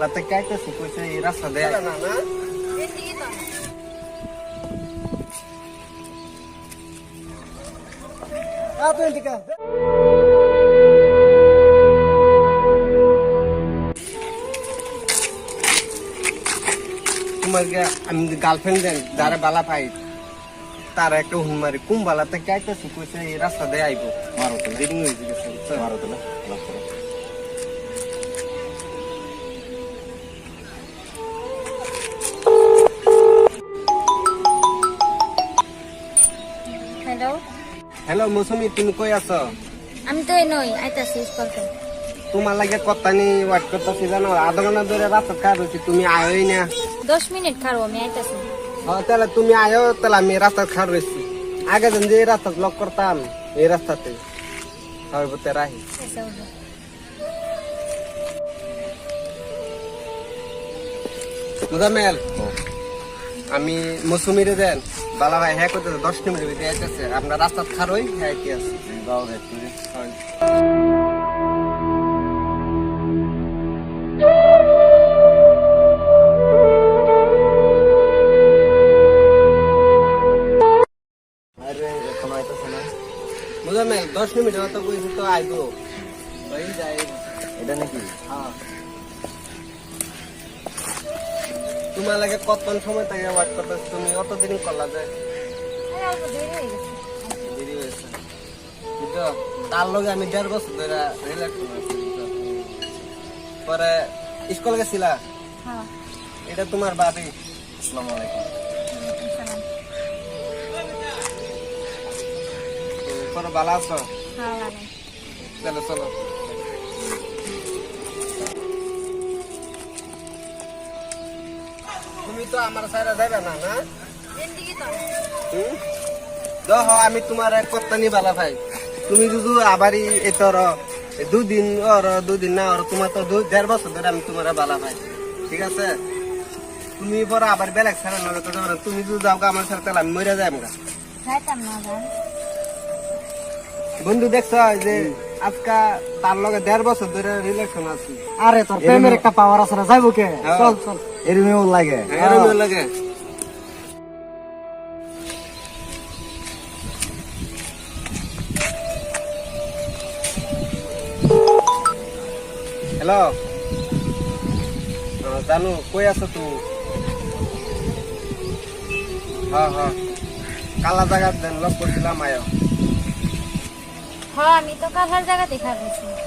রাতে কাইতেছি কইছে এই রাস্তা দেয় না না তোমার গা- আমি গার্লফ্রেন্ড দেন যারা বালা পাই তার একটা হুন মারি কুম বালাতে কাইতেছি কইছে এই রাস্তা দেয় আইবো মারো তো দেরি হয়ে গেছে মারো তো হ্যালো মৌসুমি তুমি কই আছো? আমি তো নই আইতাছি স্কুলতে তোমার লাগে কথা নি ওয়াট করতেছি জানো? আধা ঘণ্টা ধরে রাস্তা খারাপ হয়েছে তুমি আয়োই না। দশ মিনিট খারো আমি আইতাছি। হ্যাঁ তাহলে তুমি আয়ো তাহলে আমি রাস্তা খারাপ রয়েছি আগে যেন যে রাস্তা ব্লক করতাম এই রাস্তাতে। হয় বলতে রাহি। আচ্ছা, মুজামেল আমি মৌসুমিরে দেন বালা ভাই হ্যাঁ করতেছে দশ মিনিটের ভিতরে আইতেছে। আপনার রাস্তা খারই হ্যাঁ কি আছে। দশ মিনিট মতো কইছি তো আইবো। ওই যাই। এটা নাকি? হ্যাঁ। তোমার লাগে কতক্ষণ সময় থেকে ওয়াট করতেছে তুমি? অত দিন করলা যে। দেরি গেছে দেরি হয়েছে। বুঝছ তার লগে আমি দেড় বছর ধরে রিল্যাক্স পরে স্কুল গেছিলা? হ্যাঁ। এটা তোমার বাড়ি। আসসালামু আলাইকুম। পরে ভালো আছো? হ্যাঁ চলো চলো। তো আমার সাইডে যাবে না না? হুম? দেখো আমি তোমার এক কত্তানি বালা ভাই। তুমি যদি আবারই এতর দুদিন ওর দুদিন না ওর তোমার তো দু দেড় বছর ধরে আমি তোমার বালা ভাই। ঠিক আছে? তুমি পরে আবার বেলেগ ছাড়া নলে তো তুমি যদি যাও আমার সাথে তাহলে আমি মরে যাই আমরা বন্ধু দেখছ যে আজকা তার লগে দেড় বছর ধরে রিলেশন আছে। আরে তোর প্রেমের একটা পাওয়ার আছে না যাইবো কে? হ্যাঁ। চল চল। এরমে ওর লাগে। এরকম লাগে। হ্যালো জানু কই আছো তুমি হ্যাঁ হ্যাঁ। কালা জায়গা দেন লক করছিলাম আয়। হ্যাঁ আমি তো কালার জায়গাতে খাবেছি হ্যাঁ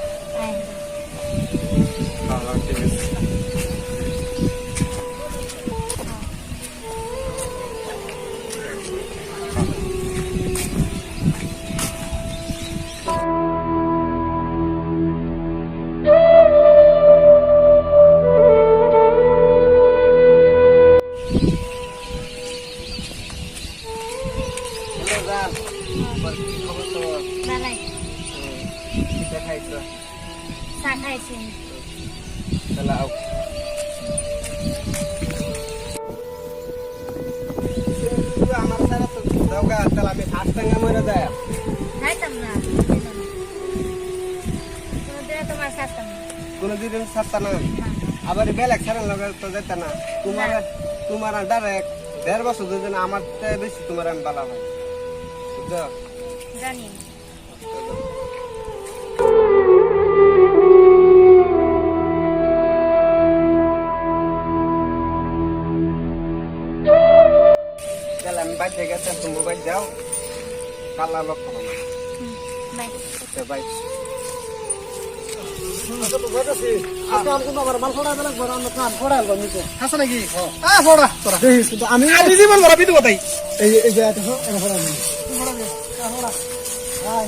চা আমার সারা তো তাহলে আমি মরে যায় না। তোমার কোনোদিন ছাড়তা না। আবার বেলেগ ছাড়ার লগে তো যেত না। তোমার তোমার ডাইরেক্ট দেড় বছর দুজন আমার বেশি তোমার আমি বুঝছ জানি আমি বাইরে গেছে তুমি মোবাইল যাও কালা লক্ষ্য হুম, বাই আচ্ছা হ্যাঁ আমি জীবন ভরা বিধু কথাই এই এই যে এটা ফোড়া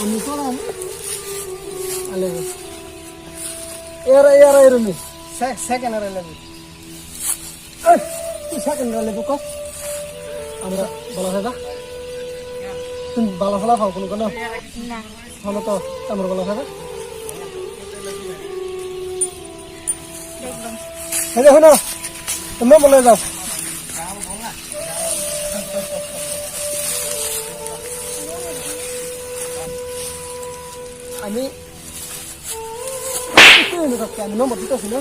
আমি ফোড়া আলে। এরা এরা এরমি সেকেন্ড এর লেবু। তুই সেকেন্ড এর লেবু কস আমরা বলা হয় তুমি বালা ফলা খাও কোনো কোনো না। ভালো তো আমার বলা না এই দেখো না তোমরা বলে যাও। তুই এনে থাকতে আমি নম্বর দিতেছি না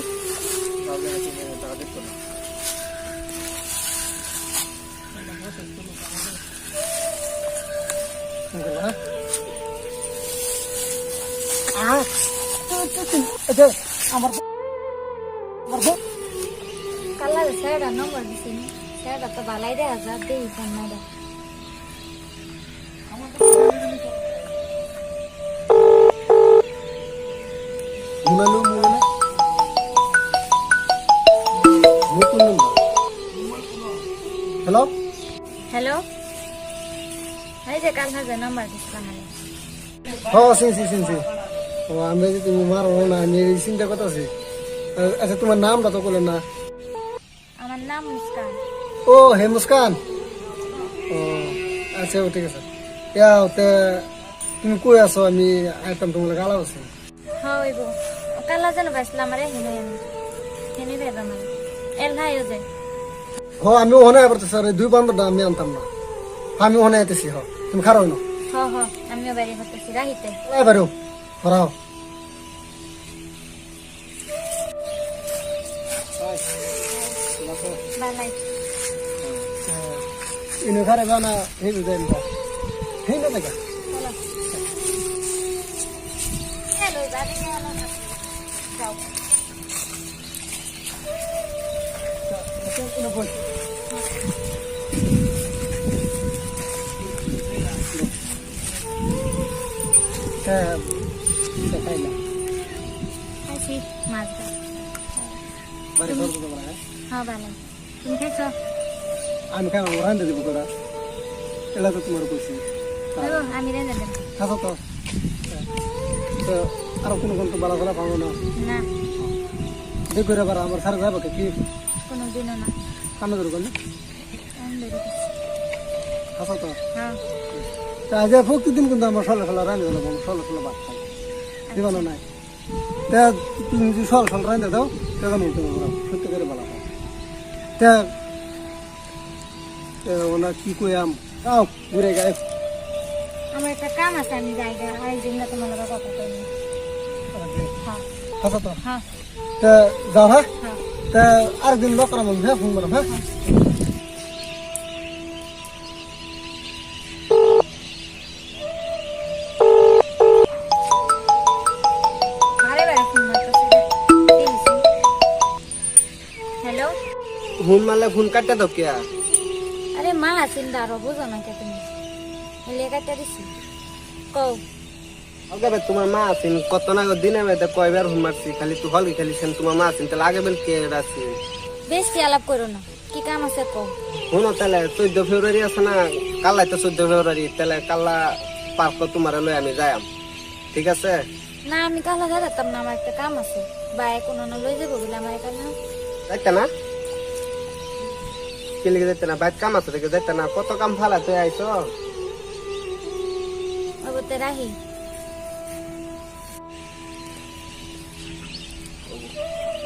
হ্যাঁ? আহ, এটা আমার আমার বউ কালার স্যারটা নম্বর দিছেন স্যারটা তো ভালাই দেখা যা দেই ফোন না হ্যালো হ্যালো এই যে কাল হাজার নাম্বার ও আমি যে তুমি মারো না আমি এই চিন্তা কথা আছে আচ্ছা তোমার নামটা তো বললেন না। আমার নাম মুস্কান। ও হে মুস্কান। ও আচ্ছা ও ঠিক আছে। ইয়া তে তুমি কই আছো? আমি আইতাম তোমার গালা আছে। হ্যাঁ ওইব কালা যেন পাইছিলাম আমার হেনে হেনে এল হ আমি ওখানে পড়তে স্যার দুই বান্ধবটা আমি আনতাম না। আমি ওখানে আইতেছি হ। তুমি খারাপ না আমিও বাড়ি হতেছি রাহিতে এবারেও হরাও ইনো খারে বানা হে বুঝাই না হে না দেখা হ্যালো গেল যাও। ইনো বল হ্যাঁ দেখাই না। আসি মাছ ধর বাড়ি ঘর তো বলা হ্যাঁ? বালাই তুমি খাইছো আমি খাই আমার রান্ধে দিব করা এলা তো তোমার কইছি। আমি রেঁধে দেব। খাসো তো। তো আর কোনো কোন বালা বালা পাবো না। না। দেখো রে আমার সারা যাব কি? কোনো দিনও না। কামে ধরো না আমি বেরিয়ে গেছি। খাসো তো। হ্যাঁ। আজ প্রতিদিন কিন্তু আমার সলে ফেলা রান্ধে দেবো সলে ফেলা ভাত খাই দিবানো নাই। তা তুমি যদি সল ফল রান্ধে দাও তখন আমি তোমার সত্যি করে ভালো পাও তা তা ওনা কি কইয়াম আও ঘুরে গায়ে আমার একটা কাম আছে আমি যাই গা আরেকদিন না তোমার কথা হ্যাঁ। তো হ্যাঁ। তা যাও হ্যাঁ। হ্যাঁ তা আরেকদিন লোক করাম হ্যাঁ ফোন হ্যাঁ। ফোন মারলে ফোন কাটতে তো কে? আরে মা আছেন দাঁড়ো বুঝো না কে তুমি। হেলে কাটা দিছি। কও। বে তোমার মা আছেন কত না দিনে মেয়েতে কয়বার ফোন মারছি খালি তুই হল খালি সেন তোমার মা আছেন তাহলে আগে বেল কে আছেন বেশি আলাপ করো না কি কাম আছে কও। শোনো তাহলে চোদ্দ ফেব্রুয়ারি আছে না কাল্লাই তো চোদ্দ ফেব্রুয়ারি তাহলে কাল্লা পার্ক তোমার লই আমি যাইম ঠিক আছে? না আমি কালা যাতাম না আমার একটা কাম আছে। বায়ে কোনো না লই যাব বলে আমার এখানে না? কি লিখে যাইতে না বাইর কাম আছে দেখে যাইতে না কত কাম ফালা তুই আইছো? ওবতে রাহি।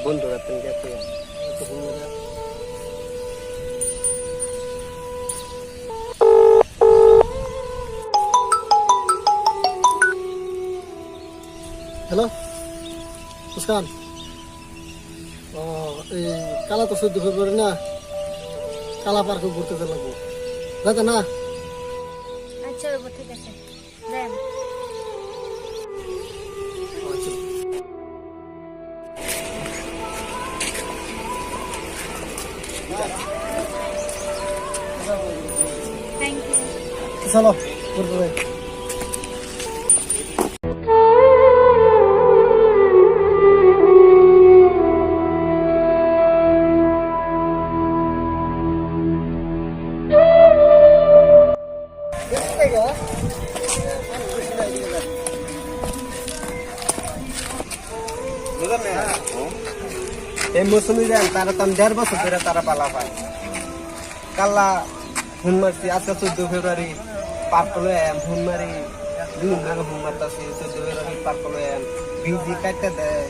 বন্ধুরা তুমি গেছে হ্যালো মুস্কান ও এই কালা তো চোদ্দ ফেব্রুয়ারি না। কালা পার্কে ঘুরতে লাগবো যাতে না। আচ্ছা ওবো ঠিক আছে। চলো ঘুরতে তারা তো দেড় বছর ধরে তারা পালা পায়। কাল্লা ফোন মারছি আজকে চোদ্দ ফেব্রুয়ারি পার্ক আম ফোন মারি দুই ভাগে ফোন মারতাছি চোদ্দ ফেব্রুয়ারি পার্ক আম বিজি কাটতে দেয়।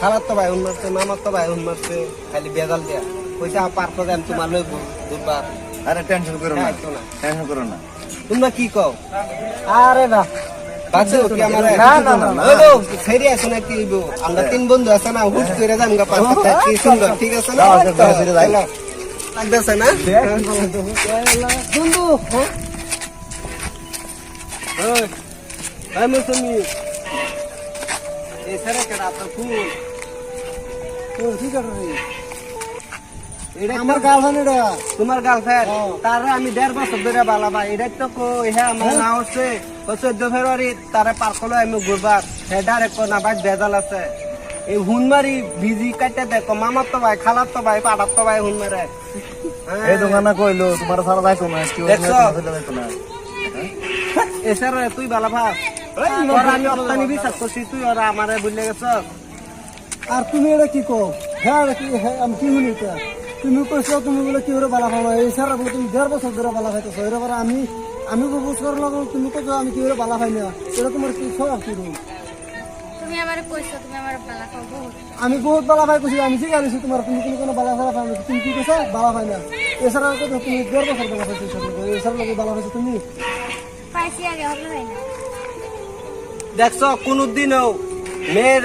খালার তো ভাই ফোন মারছে মামার তো ভাই ফোন মারছে খালি বেজাল দেয়া। পয়সা পার্ক যাম তোমার লই বুধবার। আরে টেনশন করো না হ্যাঁ। টেনশন করো না। তোমরা কি কও? আরে কি আমার তিন বন্ধু আছে না হুট করে যাম গা পাঁচ কি সুন্দর ঠিক আছে না। লাগতেছে না বন্ধু আপনার ফুল। আমার গার্লফ্রেন্ড এটা। তোমার গার্লফ্রেন্ড হ্যাঁ। তারে আমি দেড় বছর ধরে বালা ভাই। এটা তো কো হ্যাঁ আমার না হচ্ছে ও চোদ্দ ফেব্রুয়ারি তারে পার করল আমি ঘুরবার হ্যাঁ ডাইরেক্ট না ভাই আছে। এই হুন মারি বিজি কাটতে দেখো মামার তো ভাই খালার তো ভাই পাড়ার তো ভাই হুন মারে। এই দোকানে কইলো তোমার সারা যাইতো না দেখছ? এছাড়া তুই বালা ভাব আমি অত্যানি বিশ্বাস করছি তুই ওরা আমারে বুঝলে গেছ। আর তুমি এটা কি কো হ্যাঁ আমি কি শুনি তুমি কইছো তুমি বলে কি করে বালা এই স্যার বলে তুমি দেড় বছর ধরে বালা খাইতেছো এর আমি আমি প্রপোজ করার লগে তুমি কইছো আমি কি বালা খাই না? এটা তোমার কি স্বভাব কি তুমি আমার কইছো তুমি আমার বালা খাও আমি বহুত বালা ভাই কইছি আমি ঠিক আছে তোমার তুমি কোনো কোনো বালা ফালা না। তুমি কি কইছো? বালা পাই না। এছাড়া কথা তুমি দেড় বছর বালা খাইছো এছাড়া লগে বালা খাইছো তুমি? পাইছি আগে হলো হয় না দেখছ কোনদিনও মেয়ের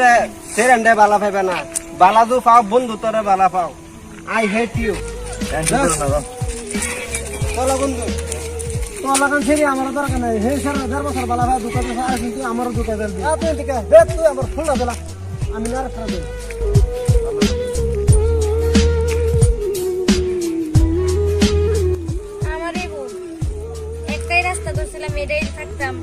সেরেন্ডে বালা পাইবে না। বালা দু পাও বন্ধু তোরে বালা পাও। I hate you. চলো বন্ধু। তোমার ছেড়ে আমার দরকার নাই। হে স্যার দেড় বছর বালা ভাই দুটো বছর আর কিন্তু আমারও দুটো দেন তুই ঠিক আছে তুই আমার ফুল না। দিলা আমি না রাখা দেব আমারই ভুল। একটাই রাস্তা ধরছিলাম এটাই থাকতাম।